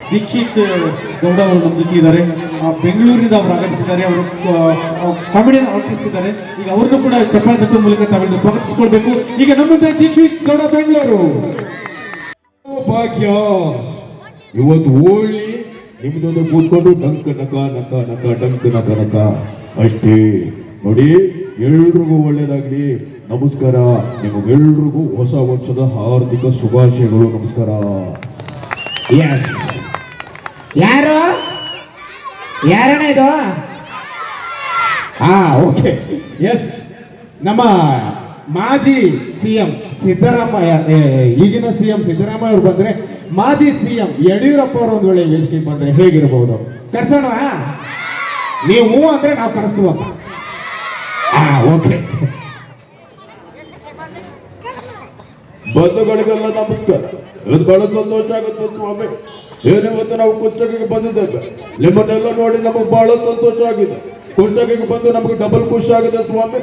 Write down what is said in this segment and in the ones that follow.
ದೀಕ್ಷಿತ್ ಗೌಡ ಅವರು ಜೊತೆ ಇದ್ದಾರೆ ಬೆಂಗಳೂರಿನಿಂದ ಅವರು ಆಗಮಿಸಿದ್ದಾರೆ. ಅವರು ಕಾಮಿಡಿಯನ್ ಆರ್ಟಿಸ್ಟ್ ಇದ್ದಾರೆ ಈಗ ಅವ್ರನ್ನು ಕೂಡ ಚಪ್ಪಾಳೆ ತಟ್ಟುವ ಮೂಲಕ ತಾವೆಲ್ಲ ಸ್ವಾಗತಿಸಿಕೊಳ್ಬೇಕು. ಈಗ ನಮ್ಮ ಜೊತೆ ದೀಕ್ಷಿತ್ ಗೌಡ ಬೆಂಗಳೂರು. ಭಾಗ್ಯ. ಇವತ್ತು ಹೋಳಿ, ನಿಮ್ದೊಂದು ಕೂತ್ಕೊಂಡು ಡಂಕ ನಕ ನಕ ನಕ ಡಂಕ ನಕ ನಕ ಅಷ್ಟೇ. ನೋಡಿ. ಎಲ್ರಿಗೂ ಒಳ್ಳೇದಾಗ್ಲಿ. ನಮಸ್ಕಾರ. ನಿಮಗೆಲ್ರಿಗೂ ಹೊಸ ವರ್ಷದ ಹಾರ್ದಿಕ ಶುಭಾಶಯಗಳು. ನಮಸ್ಕಾರ. ಯಾರು? ಯಾರಣ್ಣ ಇದು? ಹಾ ಓಕೆ ಎಸ್ ನಮ್ಮ ಮಾಜಿ ಸಿಎಂ ಸಿದ್ದರಾಮಯ್ಯ ಈಗಿನ ಸಿಎಂ ಸಿದ್ದರಾಮಯ್ಯ ಅವರು ಬಂದ್ರೆ ಮಾಜಿ ಸಿಎಂ ಯಡಿಯೂರಪ್ಪ ಅವರು ಒಂದು ವೇಳೆ ವೇದಿಕೆ ಬಂದ್ರೆ ಹೇಗಿರಬಹುದು ಕರ್ಸೋಣ? ನೀವು ಅಂದ್ರೆ ನಾವು ಕರೆಸುವ ಓಕೆ ಬಂಧುಗಳಿಗೆಲ್ಲ ನಮಸ್ಕಾರ. ಇವತ್ತು ಬಹಳ ಸಂತೋಷ ಆಗುತ್ತೆ ಸ್ವಾಮಿ. ಏನಿವತ್ತು ನಾವು ಕುಷ್ಟಗಿಗೆ ಬಂದಿದ್ದೇವೆ. ನಿಮ್ಮನ್ನೆಲ್ಲ ನೋಡಿ ನಮಗೆ ಬಹಳ ಸಂತೋಷ ಆಗಿದೆ. ಕುಷ್ಟಗಿಗೆ ಬಂದು ನಮಗೆ ಡಬಲ್ ಖುಷಿ ಆಗಿದೆ ಸ್ವಾಮಿ.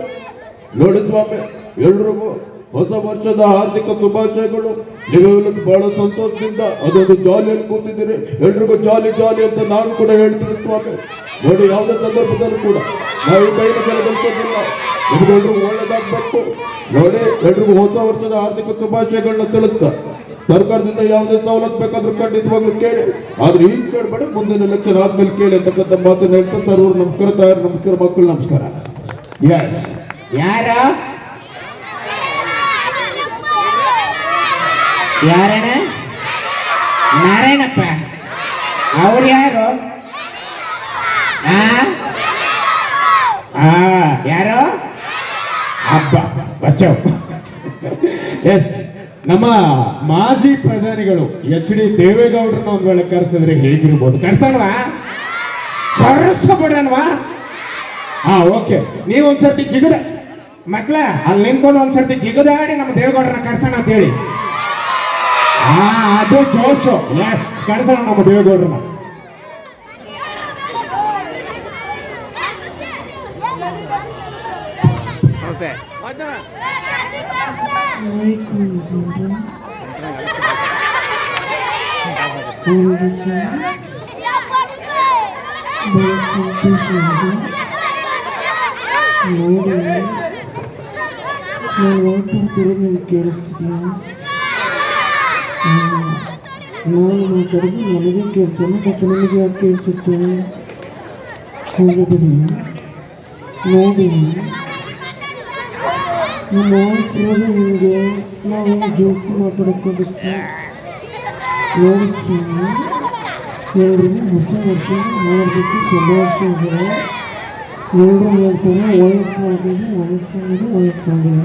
ನೋಡಿ ಸ್ವಾಮಿ, ಎಲ್ರಿಗೂ ಹೊಸ ವರ್ಷದ ಹಾರ್ದಿಕ ಶುಭಾಶಯಗಳು. ನೀವೆಲ್ಲ ಬಹಳ ಸಂತೋಷದಿಂದ ಅದೊಂದು ಜಾಲಿಯಲ್ಲಿ ಕೂತಿದ್ದೀರಿ. ಎಲ್ರಿಗೂ ಜಾಲಿ ಜಾಲಿ ಅಂತ ನಾನು ಕೂಡ ಹೇಳ್ತೀನಿ ಸ್ವಾಮಿ. ನೋಡಿ, ಯಾವುದೇ ಸಂದರ್ಭದಲ್ಲಿ ಕೂಡ ನಾವು ಕೈನ ಕೆಲಸದಿಲ್ಲ ನಿಮ್ಗೆಲ್ರಿಗೂ ಒಳ್ಳೇದಾಗ್ಬೇಕು. ನೋಡಿ, ಎಲ್ರಿಗೂ ಹೊಸ ವರ್ಷದ ಆರ್ಥಿಕ ಶುಭಾಶಯಗಳನ್ನ ತಿಳಿಸ್ತಾ, ಸರ್ಕಾರದಿಂದ ಯಾವುದೇ ಸವಲತ್ತು ಬೇಕಾದ್ರೂ ಖಂಡಿತವಾಗ್ಲೂ ಕೇಳಿ. ಆದ್ರೆ ಈಗ ಕೇಳಬೇಡ, ಮುಂದಿನ ಎಲೆಕ್ಷನ್ ಆದ್ಮೇಲೆ ಕೇಳಿ ಅಂತಕ್ಕಂಥ ಮಾತನ್ನ ಹೇಳ್ತಾ ನಮಸ್ಕಾರ, ತಾಯರು ನಮಸ್ಕಾರ, ಮಕ್ಕಳು ನಮಸ್ಕಾರ. ಯಾರ? ಯಾರಣ್ಣ? ನಾರಾಯಣಪ್ಪ. ಅವ್ರು ಯಾರು? ಆ, ಯಾರು? ಅಪ್ಪ ಬಚ್ಚಪ್ಪ ಎಸ್ ನಮ್ಮ ಮಾಜಿ ಪ್ರಧಾನಿಗಳು ಎಚ್ ಡಿ ದೇವೇಗೌಡರನ್ನ ಒಂದ್ ವೇಳೆ ಕರೆಸಿದ್ರೆ ಹೇಗಿರ್ಬೋದು? ಕರ್ಸೋಣವಾ ಕರ್ಸಬಿಡೋಣವಾ ಹಾ ಓಕೆ. ನೀವು ಒಂದ್ಸರ್ತಿ ಜಿಗದ ಮಕ್ಳ ಅಲ್ಲಿ ನಿಂತ್ಕೊಂಡು ಒಂದ್ಸರ್ತಿ ಜಿಗದಾಡಿ ನಮ್ಮ ದೇವೇಗೌಡರನ್ನ ಕರ್ಸೋಣ ಅಂತ ಹೇಳಿ ಹಾ ಅದು ಜೋಶು ಎಸ್ ಕರ್ಸೋಣ ನಮ್ಮ ದೇವೇಗೌಡರನ್ನ ನೋಡಿ ನಾನು ಮಾತಾಡ್ತಿರೋದು ನಿಮ್ಗೆ ಕೇಳಿಸ್ತಿದ್ಯಾ ನಾನು ಮಾತಾಡೋದು ನನಗೆ ಕೆಲಸ ಮತ್ತು ನಿಮಗೆ ಯಾಕೆ ಕೇಳಿಸುತ್ತೆ ಹೋಗಿಬಿಡಿ ನೋಡಿ ನಮ್ಮ ವಾಯ್ಸಿರೋದು ನಿಮಗೆ ನಾವು ಜಾಸ್ತಿ ಮಾತಾಡೋಕ್ಕಾಗುತ್ತೆ ನೋಡಿಸ್ತೀನಿ ಎಲ್ರಿಗೂ ಹೊಸ ವರ್ಷ ನೋಡಬೇಕು ಶುಭಾಶಯಗಳು ಎಲ್ಲರೂ ಹೇಳ್ತಾರೆ ವಯಸ್ಸಾಗಿದೆ ವಯಸ್ಸಾಗಿದೆ ವಯಸ್ಸಾಗಿದೆ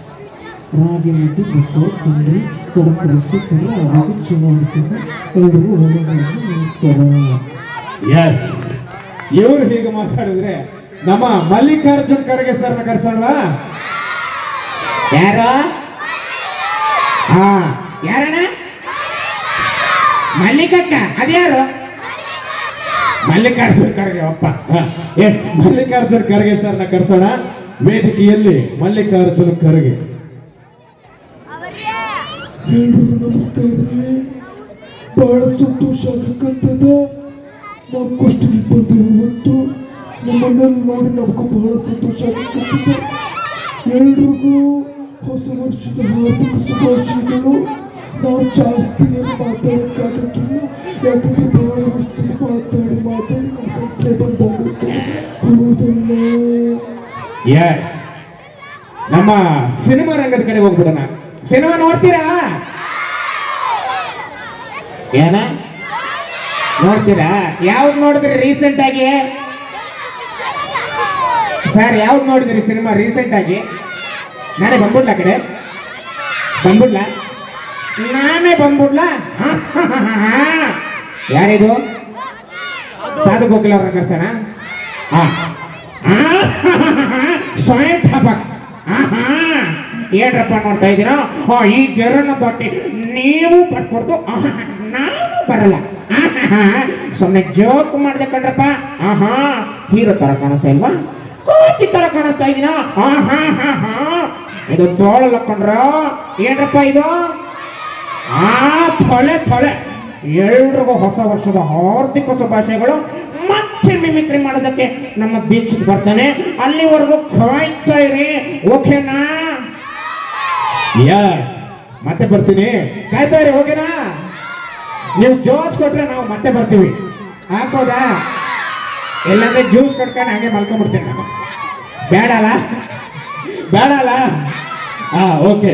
ರಾಗಿ ಮತ್ತು ಬಸ್ಸಾರು ತಿಂಡಿ ಕಡಪು ರೊಟ್ಟಿ ತಿಂದು ಎಲ್ಲರೂ ಚಲೋ ಆಗ್ತದೆ ಒಳ್ಳೆಯದಾಗಿ ನಮಸ್ಕಾರ. ಎಸ್ ಇವರು ಹೀಗೆ ಮಾತಾಡಿದ್ರೆ ನಮ್ಮ ಮಲ್ಲಿಕಾರ್ಜುನ್ ಖರ್ಗೆ ಸರ್ನ ಕರ್ಸೋಣ. ಯಾರ? ಹಾ. ಯಾರಣ್ಣ? ಮಲ್ಲಿಕಕ್ಕ. ಅದ್ಯಾರು? ಮಲ್ಲಿಕಾರ್ಜುನ್ ಖರ್ಗೆ ಅಪ್ಪ. ಎಸ್ ಮಲ್ಲಿಕಾರ್ಜುನ್ ಖರ್ಗೆ ಸರ್ನ ಕರ್ಸೋಣ. ವೇದಿಕೆಯಲ್ಲಿ ಮಲ್ಲಿಕಾರ್ಜುನ್ ಖರ್ಗೆ. ಎಲ್ರಿಗೂ ನಮಸ್ಕಾರ ಬಹಳ ಸಂತೋಷ ಆಗಕ್ಕಂತದ ನಾವು ಕುಷ್ಟಗಿ ಬಂದು ಇವತ್ತು ನಮ್ಮನ್ನೆಲ್ಲ ನೋಡಿ ನಮಗೂ ಬಹಳ ಸಂತೋಷ ಆಗಕ್ಕಂತದ ಎಲ್ರಿಗೂ ಹೊಸ ವರ್ಷದ ಹಾರ್ದಿಕ ಶುಭಾಶಯಗಳು ನಾವು ಜಾಸ್ತಿ ಏನು ಮಾತಾಡೋಕ್ಕಾಗಕ್ಕಿಲ್ಲ ಯಾಕಂದ್ರೆ ಬಹಳ ವರ್ಷದಲ್ಲಿ ಮಾತಾಡಿ ಮಾತಾಡಿ ನಮ್ಮ ಕಂಟ್ರೆ ಬಂದಾಗುತ್ತೆ ಹೌದಲ್ಲ ಎಸ್ ನಮ್ಮ ಸಿನಿಮಾ ರಂಗದ ಕಡೆ ಹೋಗ್ಬಿಡೋಣ ಸಿನಿಮಾ ನೋಡ್ತೀರಾ? ಏನ? ನೋಡ್ತೀರಾ? ಯಾವ್ದು ನೋಡಿದ್ರಿ ರೀಸೆಂಟ್ ಆಗಿ? ಸರ್ ಯಾವ್ದು ನೋಡಿದ್ರಿ ಸಿನಿಮಾ ರೀಸೆಂಟ್ ಆಗಿ? ನಾನೇ ಬಂದ್ಬಿಡ್ಲ ಕಡೆ? ಬಂದ್ಬಿಡ್ಲ? ನಾನೇ ಬಂದ್ಬಿಡ್ಲ? ಯಾರಿದು? ಸಾಧು ಗೋಕುಲ ರಂಗಸನ ಹಾ ಸ್ವಯಂ ಆಹಾ ಏನ್ರಪ್ಪ ನೋಡ್ತಾ ಇದ್ದೀರಾ? ಈ ಗೆರನ್ನ ಬಟ್ಟೆ ನೀವು ಪಟ್ಕೊಡ್ತು ನಾನು ಬರಲ್ಲ. ಸುಮ್ಮನೆ ಜೋಕ್ ಮಾಡಿದೆ ಕಣ್ರಪ್ಪ. ಆಹಾ ಹೀರೋ ತರ ಕಾಣಿಸ್ತಾ ಇಲ್ವಾ? ಕೋತಿ ತರ ಕಾಣಿಸ್ತಾ ಹಾ ಇದು ತೋಳಲ್ಲ ಕಣ್ರ. ಏನ್ರಪ್ಪ ಇದು? ಆ ಥೊಳೆ ಥೊಳೆ ಎಲ್ರಿಗೂ ಹೊಸ ವರ್ಷದ ಹಾರ್ದಿಕ ಶುಭಾಶಯಗಳು ಮತ್ತೆ ಮಿಮಿಕ್ರಿ ಮಾಡೋದಕ್ಕೆ ನಮ್ಮ ದೀಕ್ಷಿತ್ ಬರ್ತಾನೆ. ಅಲ್ಲಿವರೆಗೂ ಕಾಯ್ತಾ ಇರಿ ಓಕೆನಾ ಯಸ್ ಮತ್ತೆ ಬರ್ತೀನಿ. ಕಾಯ್ತಾ ಇರಿ ಓಕೆನಾ ನೀವು ಜೋಸ್ ಕೊಟ್ರೆ ನಾವು ಮತ್ತೆ ಬರ್ತೀವಿ. ಹಾಕೋದಾ? ಇಲ್ಲಾಂದ್ರೆ ಜ್ಯೂಸ್ ಕಟ್ಕೊಂಡು ಹಾಗೆ ಮಲ್ಕೊಂಡ್ಬಿಡ್ತೀನಿ ನಾನು. ಬೇಡಲ್ಲ? ಬೇಡಲ್ಲ? ಹಾ ಓಕೆ